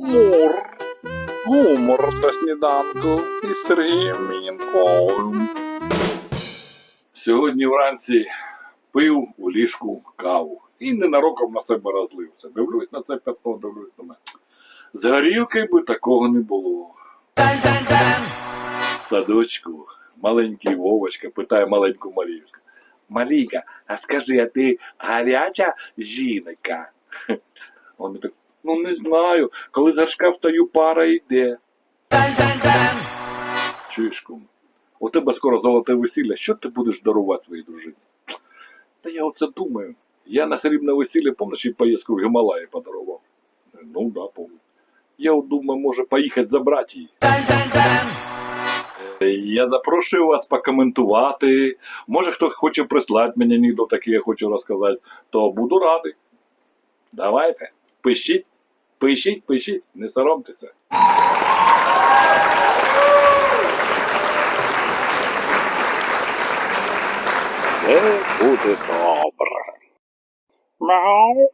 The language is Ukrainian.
Мур. Гумор на сніданку із Сергієм Мінковим. Сьогодні вранці пив у ліжку каву і ненароком на себе розлився. Дивлюсь на це пятно, дивлюсь на мене. З горілкою би такого не було. В садочку маленький Вовочка питає маленьку Маріюшку. Малійка, а скажи, а ти гаряча жінка? Вони так, ну не знаю, коли з горшка встаю, пара йде. Чуєш, кум, у тебе скоро золоте весілля, що ти будеш дарувати своїй дружині? Та я оце думаю. Я на срібне весілля, помниш, і поїздку в Гімалаї подарував. Ну да, помню. Я думаю, може поїхати забрати її. Я запрошую вас покоментувати. Може, хто хоче прислати мені анекдот, такий я хочу розказати, то буду радий. Давайте, пишіть, пишіть, пишіть, не соромтеся. Це буде добре. Мяу.